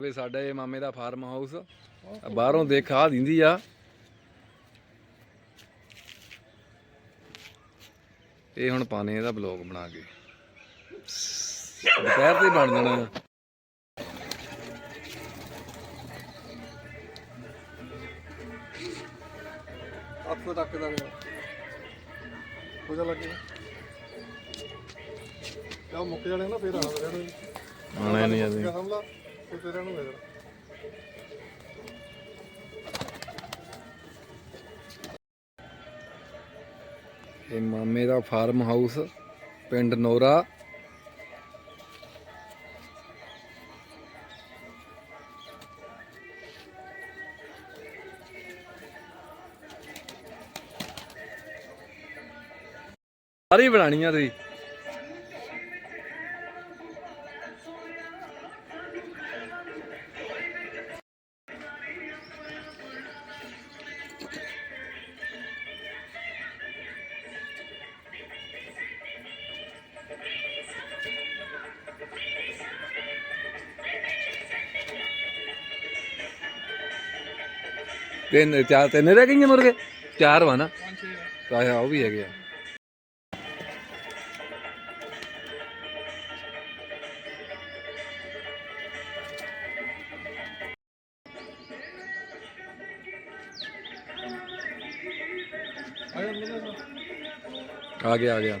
ਵੇ ਸਾਡਾ ਇਹ ਮਾਮੇ ਦਾ ਫਾਰਮ ਹਾਊਸ ਬਾਹਰੋਂ ਦੇਖ ਆ ਦਿੰਦੀ ਆ। ਇਹ ਹੁਣ ਪਾਣੇ ਇਹਦਾ ਬਲੌਗ ਬਣਾ ਕੇ। ਦੁਪਹਿਰ ਤੇ ਬਣ ਜਾਣਾ। ਆ। ਹੱਥ ਤੱਕ ਦਾ ਹੋ ਜਾ ਲੱਗੇ। ਕਿਆ ਮੁੱਕ ਜਾਣੇ ਨਾ ਫੇਰ ਆਣਾ ਨਹੀਂ ਆਦੀ ਕਿਆ ਨੂੰ ਮੇਰਾ ਇਹ ਮਾਮੇ ਦਾ ਫਾਰਮ ਹਾਊਸ ਪਿੰਡ ਨੋਰਾ। ਸਾਰੀ ਬਣਾਣੀਆਂ ਤੁਸੀਂ? ਤਿੰਨ, ਚਾਰ, ਤਿੰਨ ਰਹਿ ਗਈਆਂ ਮੁਰਗੇ? ਚਾਰ ਵਾ ਨਾ। ਤਾਂ ਉਹ ਵੀ ਹੈਗੇ ਆ। ਆਇਆ ਮਿਲਣਾ ਆ ਗਿਆ।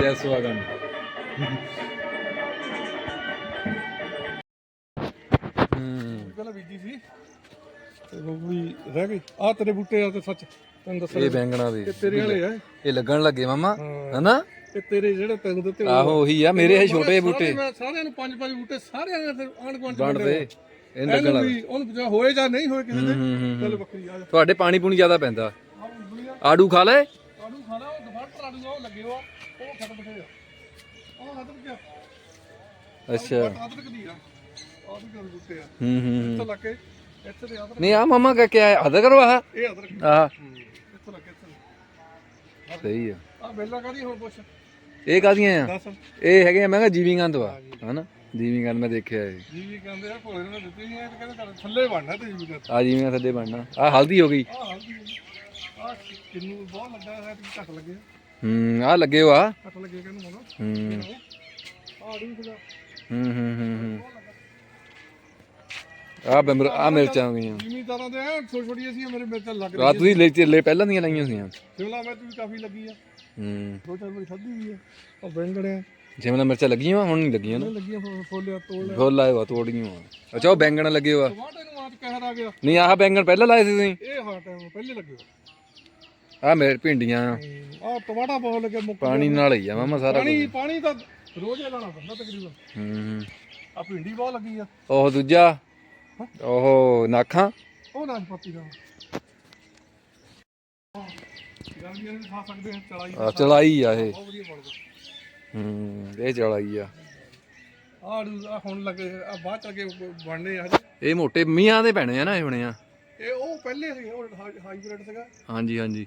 ਜੈ ਸਵਾਗਤ। ਹੂੰ ਪਹਿਲਾਂ ਬੀਜੀ ਸੀ। ਤੇ ਉਹ ਵੀ ਰਹਿ ਗਈ। ਆ ਤੇਰੇ ਬੂਟੇ ਆ ਤੇ ਸੱਚ ਤੈਨੂੰ ਦੱਸਾਂ ਇਹ ਬੈਂਗਣਾ ਦੇ ਤੇ ਤੇਰੇ ਵਾਲੇ ਆ। ਇਹ ਲੱਗਣ ਲੱਗੇ ਮਾਮਾ। ਹਾਂ। ਹਨਾ? ਤੇ ਤੇਰੇ ਜਿਹੜੇ ਤੈਨੂੰ ਦਿੱਤੇ ਆਹੋ ਉਹੀ ਆ। ਮੇਰੇ ਇਹ ਛੋਟੇ ਬੂਟੇ। ਮੈਂ ਸਾਰਿਆਂ ਨੂੰ ਪੰਜ ਪੰਜ ਬੂਟੇ ਸਾਰਿਆਂ ਦੇ ਫਿਰ ਆਂਢ ਗੁਆਂਢ ਚ ਵੰਡਦੇ ਵੰਡੇ ਇਹ ਲੱਗਣ ਇਹਨੂੰ ਲੱਗ। ਵੀ ਉਹਨੂੰ ਪੁੱਛਿਆ ਹੋਏ ਜਾਂ ਨਹੀਂ ਹੋਏ ਕਿਸੇ ਦੇ। ਹੂੰ, ਹੂੰ, ਹੂੰ। ਚੱਲ ਬੱਕਰੀ ਆ ਜਾ। ਤੁਹਾਡੇ ਪਾਣੀ ਪੂਣੀ ਜ਼ਿਆਦਾ ਪੈਂਦਾ। ਆੜੂ ਖਾ ਲੈ। ਆੜੂ ਖਾਣਾ ਉਹ ਦਫੜ ਆੜੂ ਉਹ ਲੱਗੇ ਹੋ ਉਹ ਖਤਮ ਬਥੇ ਉਹ ਖਤਮ ਕਿਆ ਅੱਛਾ। ਅਦਰਕ ਦੀ ਆ ਆਦਰਕ ਦੇ ਬੂਟੇ ਆ ਹੂੰ ਹੂੰ। ਇੱਥੇ ਲੱਗੇ ਇੱਥੇ ਤੇ ਅਦਰਕ ਨਹੀਂ, ਆ ਮਾਮਾ ਕਾ ਕਿਆ ਹੈ ਅਦਾ ਕਰੋ ਇਹ ਅਦਰਕ ਆ ਇੱਥੇ ਲੱਗੇ ਇੱਥੇ ਸਹੀ ਆ। ਆ ਬੇਲਾ ਕਾਦੀ ਹੁਣ ਪੁੱਛ ਇਹ ਕਾਦੀਆਂ ਆ? ਇਹ ਹੈਗੇ ਮੈਂ ਕਿਹਾ ਜੀਵਿੰਗੰਦ ਵਾ, ਹਨਾ? ਗੰਧ ਮੈਂ ਦੇਖਿਆ ਇਹ। ਜੀ ਵੀ ਆ ਭੋਲੇ ਨੇ ਦਿੱਤੀ ਨਹੀਂ ਇਹ ਤੇ ਥੱਲੇ ਬਣਨਾ ਤੇ ਜੀ ਵੀ ਆ ਜੀਵਿੰਗਾਂ ਥੱਲੇ ਬਣਨਾ ਆ ਹਲਦੀ ਹੋ ਗਈ। ਆ ਹਲਦੀ ਆ ਕਿੰਨੂ ਬਹੁਤ ਲੱਗਾ ਹੈ ਘੱਟ ਲੱਗੇ ਹੂੰ ਆ ਲੱਗੇ ਵਾ। ਘੱਟ ਲੱਗੇ ਕਹਿੰਦੇ ਮਨ। ਹੂੰ। ਆ ਆੜੂ ਸੀਗਾ। ਹੂੰ ਹੂੰ ਹੂੰ ਹੂੰ। ਆ ਬੰਬਰ ਆ ਮਿਰਚਾਂ ਹੋ ਜ਼ਿਮੀਦਾਰਾਂ ਦੇ ਐ ਛੋਟੀ ਛੋਟੀ ਸੀ ਮੇਰੇ ਮਿਰਚਾਂ ਲੱਗ ਰਾਤ ਤੁਸੀਂ ਲੈ ਚੱਲੇ ਪਹਿਲਾਂ ਦੀਆਂ ਲਾਈਆਂ ਸੀਆਂ ਸ਼ਿਮਲਾ ਮਿਰਚ ਵੀ ਕਾਫੀ ਲੱਗੀ ਆ। ਹੂੰ। ਦੋ ਚਾਰ ਖਾਧੀ ਵੀ ਆ। ਉਹ ਬੈਂਗਣਿਆ ਜਿਵੇਂ ਮਿਰਚਾਂ ਲੱਗੀਆਂ ਵਾ ਹੁਣ ਨਹੀਂ ਲੱਗੀਆਂ ਨਾ। ਲੱਗੀਆਂ ਫੋਲਿਆ ਤੋੜ ਲਿਆ। ਫੁੱਲ ਵਾ ਤੋੜੀਆਂ ਅੱਛਾ ਉਹ ਬੈਂਗਣ ਲੱਗੇ ਵਾ। ਟਮਾਟਰ ਨੂੰ ਆਜ ਕਹਿਰ ਆ ਗਿਆ। ਨਹੀਂ ਆਹ ਬੈਂਗਣ ਪਹਿਲਾਂ ਲਾਏ ਸੀ ਤੁਸੀਂ? ਇਹ ਹਾਂ ਟਾਈਮ ਪਹਿਲੇ ਲੱਗੇ ਆ ਮੇਰੇ ਭਿੰਡੀਆਂ। ਆ ਟਮਾਟਾ ਬਹੁਤ ਲੱਗੇ ਮੁੱਕ ਪਾਣੀ ਨਾਲ ਹੀ ਆ ਮਾਮਾ ਸਾਰਾ ਪਾਣੀ ਪਾਣੀ ਤਾਂ ਰੋਜ਼ ਹੀ ਲਾਣਾ ਪੈਂਦਾ ਤਕਰੀਬਨ। ਹੂੰ। ਆ ਭਿੰਡੀ ਬਹੁਤ ਲੱਗੀ ਆ। ਉਹ ਦੂਜਾ ਉਹ ਨਾਖਾਂ। ਉਹ ਨਾਸ਼ਪਾਤੀ ਦਾ। ਗਰਮੀਆਂ ਨੂੰ ਖਾ ਸਕਦੇ ਹਾਂ ਚਲਾਈ ਆ ਚਲਾਈ ਆ ਇਹ। ਬਹੁਤ ਵਧੀਆ ਬਣਦਾ ਹੂੰ ਇਹ ਚਲਾਈ ਆ। ਆੜੂ ਆ ਹੁਣ ਲੱਗੇ ਆ ਬਾਅਦ ਚ ਲੱਗੇ ਬਣਨੇ ਆ ਇਹ ਮੋਟੇ ਮੀਆਂ ਦੇ ਪੈਣੇ ਆ ਨਾ ਇਹ ਹੁਣੇ ਆ। ਇਹ ਉਹ ਪਹਿਲੇ ਸੀ ਉਹ ਹਾਈਬ੍ਰਿਡ ਸੀਗਾ। ਹਾਂਜੀ ਹਾਂਜੀ।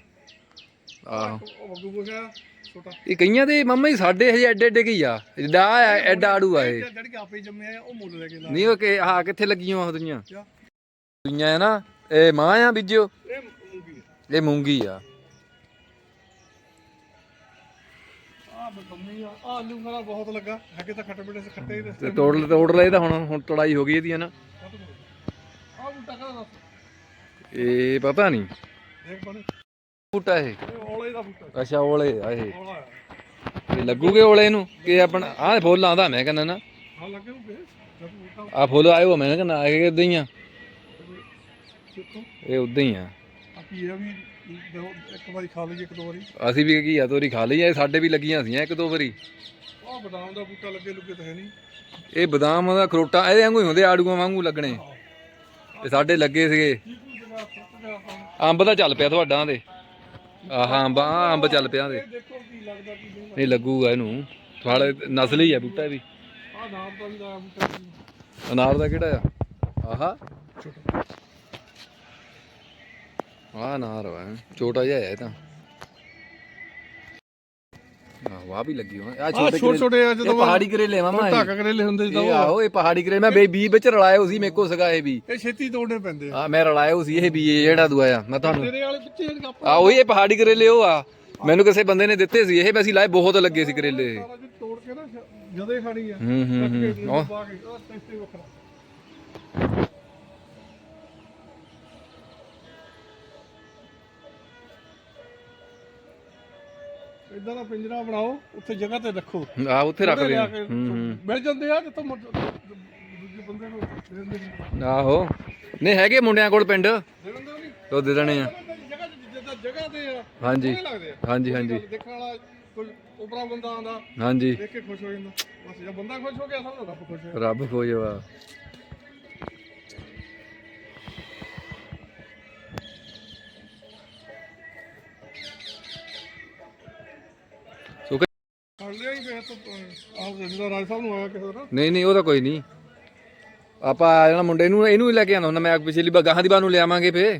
ਆਹੋ। ਉਹ ਬੱਗੂ ਪੁੱਛਿਆ ਛੋਟਾ। ਇਹ ਕਈਆਂ ਦੇ ਮਾਮਾ ਜੀ ਸਾਡੇ ਹਜੇ ਐਡੇ ਐਡੇ ਕੀ ਆ? ਆ ਐਡਾ ਆੜੂ ਆ ਇਹ। ਜਿਹੜੀ ਆਪੇ ਜੰਮੇ ਆ ਉਹ ਮੁੱਲ ਲੈ ਕੇ ਲਾ ਨਹੀਂ ਉਹ ਕਿ ਹਾਂ ਕਿੱਥੇ ਲੱਗੀਆਂ ਉਹ ਦੁਨੀਆਂ? ਦੁਨੀਆਂ ਹੈ ਨਾ ਇਹ ਮਾਂ ਆ ਬੀਜਿਓ ਇਹ ਮੂੰਗੀ ਇਹ ਮੂੰਗੀ ਆ। ਆਲੂ ਬਹੁਤ ਲੱਗਾ ਹੈਗੇ ਤਾਂ ਖੱਟੇ ਮਿੱਠੇ ਖੱਟੇ ਹੀ ਤੇ ਤੋੜ ਤੋੜ ਲਏ ਤਾਂ ਹੁਣ ਹੁਣ ਤੜਾਈ ਹੋ ਗਈ ਇਹਦੀ ਹੈ ਨਾ। ਆ ਬੂਟਾ ਕਾ ਦੱਸ? ਇਹ ਪਤਾ ਨਹੀਂ। ਦੇਖ ਬੂਟਾ ਇਹ। ਦਾ ਬੂਟਾ ਅੱਛਾ, ਓਲੇ ਆ ਇਹ ਔਲਾ ਆ ਇਹ ਲੱਗੂਗੇ ਓਲੇ ਇਹਨੂੰ? ਕਿ ਆਪਣਾ, ਆਹ ਫੁੱਲ ਆਂਦਾ ਮੈਂ ਕਹਿੰਦਾ ਨਾ। ਹਾਂ ਲੱਗੇ ਹੋਗੇ ਜਦ ਬੂਟਾ ਆ ਫੁੱਲ ਆਏ ਹੋ ਮੈਂ ਕਹਿੰਦਾ ਇਹ ਉਦਾਂ ਹੀ ਆ? ਸਿੱਖੋ ਇਹ ਉਦਾਂ ਹੀ ਆ। ਆ ਕੀ ਆ ਵੀ ਦੋ- ਇੱਕ ਵਾਰੀ ਖਾ ਲਈਏ ਇੱਕ ਦੋ ਵਾਰੀ ਅਸੀਂ ਵੀ ਕੀ ਆ ਤੋਰੀ ਖਾ ਲਈ ਆ, ਇਹ ਸਾਡੇ ਵੀ ਲੱਗੀਆਂ ਸੀਆਂ ਇੱਕ ਦੋ ਵਾਰੀ। ਆ ਬਦਾਮ ਦਾ ਬੂਟਾ ਲੱਗੇ ਲੁੱਗੇ ਤਾਂ ਹੈ ਨਹੀਂ ਇਹ ਬਦਾਮ ਦਾ ਖਰੋਟਾ, ਇਹਦੇ ਵਾਂਗੂ ਹੀ ਹੁੰਦੇ, ਆੜੂਆਂ ਵਾਂਗੂ ਲੱਗਣੇ। ਇਹ ਸਾਡੇ ਲੱਗੇ ਸੀਗੇ। ਕੀ ਕੋਈ ਜਗ੍ਹਾ ਸੁੱਟ ਗਿਆ ਆਪਾਂ ਅੰਬ ਦਾ ਚੱਲ ਪਿਆ ਤੁਹਾਡਾ ਦੇ ਆਹ, ਅੰਬ ਆਹ ਅੰਬ ਚੱਲ ਪਿਆ ਦੇ ਦੇਖੋ ਕੀ ਲੱਗਦਾ ਕੀ ਨਹੀਂ ਨਹੀਂ ਲੱਗੂਗਾ ਇਹਨੂੰ। ਥਾਲੇ, ਨਸਲੀ ਆ, ਬੂਟਾ ਵੀ। ਆ ਨਾਮ ਤਾਂ ਨਹੀਂ ਅਨਾਰ ਦਾ ਕਿਹੜਾ ਆ? ਆਹਾ। ਛੋਟਾ ਆਹ ਅਨਾਰ ਵਾ, ਛੋਟਾ ਜਿਹਾ ਹੈ ਇਹ ਤਾਂ। ਆਹ ਵਾਹ ਵੀ ਲੱਗੀ ਹੋਣਾ। ਆ ਛੋਟੇ ਛੋਟੇ ਛੋਟੇ ਆ ਜਦੋਂ ਪਹਾੜੀ ਕਰੇਲੇ ਮਾਮਾ ਢਾਕ ਕਰੇਲੇ ਹੁੰਦੇ ਜਦੋਂ ਇਹ ਆਹੋ ਇਹ ਪਹਾੜੀ ਕਰੇਲੇ। ਮੈਂ ਬਈ ਬੀਜ ਵਿੱਚ ਰਲਾਇਆ ਹੋਈ ਸੀ ਮੇਰੇ ਸੀਗਾ ਇਹ ਵੀ। ਇਹ ਛੇਤੀ ਤੋੜਨੇ ਪੈਂਦੇ ਆ। ਮੈਂ ਰਲਾਇਆ ਹੋਈ ਸੀ ਇਹ ਵੀ ਇਹ ਜਿਹੜਾ ਦੂਆ ਆ ਮੈਂ ਤੁਹਾਨੂੰ। ਤੇਰੇ ਵਾਲੇ ਪਿੱਛੇ ਆ। ਉਹੀ ਇਹ ਪਹਾੜੀ ਕਰੇਲੇ ਉਹ ਆ। ਮੈਨੂੰ ਕਿਸੇ ਬੰਦੇ ਨੇ ਦਿੱਤੇ ਸੀ ਇਹ ਵੈਸੀ ਲਾਏ ਬਹੁਤ ਲੱਗੇ ਸੀ ਕਰੇਲੇ। ਤੋੜ ਕੇ ਨਾ ਜਦੇ ਖਾਣੀ ਆ। ਹੂੰ ਹੂੰ ਹੂੰ। ਇਦਾਂ ਦਾ ਪਿੰਜਰਾ ਬਣਾਓ ਉੱਥੇ ਜਗ੍ਹਾ ਤੇ ਰੱਖੋ। ਆ ਉੱਥੇ ਰੱਖ ਉਹਦੇ ਦੇ ਲਿਆ ਕੇ ਮਿਲ ਜਾਂਦੇ ਆ ਜਿੱਥੋਂ ਮਰ- ਦੂਜੇ ਬੰਦੇ ਨੂੰ ਦੇ ਦਿੰਦੇ ਨੇ। ਆਹੋ। ਨਹੀਂ ਹੈਗੇ ਮੁੰਡਿਆਂ ਕੋਲ ਪਿੰਡ। ਦੇ ਦਿੰਦੇ ਉਹ ਨਹੀਂ। ਉਹ ਦੇ ਦੇਣੇ ਆ। ਜਗ੍ਹਾ ਜਿੱਦਾਂ ਜਗ੍ਹਾ ਤੇ ਆ ਹਾਂਜੀ। ਸੋਹਣੇ ਲੱਗਦੇ ਆ। ਹਾਂਜੀ ਹਾਂਜੀ। ਦੇਖਣ ਵਾਲਾ ਕੋਈ ਉਪਰਾ ਬੰਦਾ ਆਉਂਦਾ ਹਾਂਜੀ। ਦੇਖ ਕੇ ਖੁਸ਼ ਹੋ ਜਾਂਦਾ। ਬਸ ਜੇ ਬੰਦਾ ਖੁਸ਼ ਹੋ ਗਿਆ ਸਭ ਤੋਂ ਰੱਬ ਖੁਸ਼ ਹੋ ਰੱਬ ਖੋਜਵਾ ਕਰ ਹੀ ਫਿਰ ਤਾਂ ਆਹ ਜਿਹੜਾ ਰਾਜ ਸਾਹਿਬ ਨੂੰ ਆਇਆ ਕਿਸੇ ਦਾ ਨਹੀਂ ਨਹੀਂ, ਉਹ ਤਾਂ ਕੋਈ ਨਹੀਂ। ਆਪਾਂ ਆ ਜਾਣਾ ਮੁੰਡੇ ਨੂੰ, ਇਹਨੂੰ ਹੀ ਲੈ ਕੇ ਆਉਂਦਾ ਹੁੰਦਾ, ਮੈਂ ਪਿਛਲੀ ਵਾਰ ਗਾਹਾਂ ਦੀ ਬਾਰ ਨੂੰ ਲਿਆਵਾਂਗੇ ਫੇ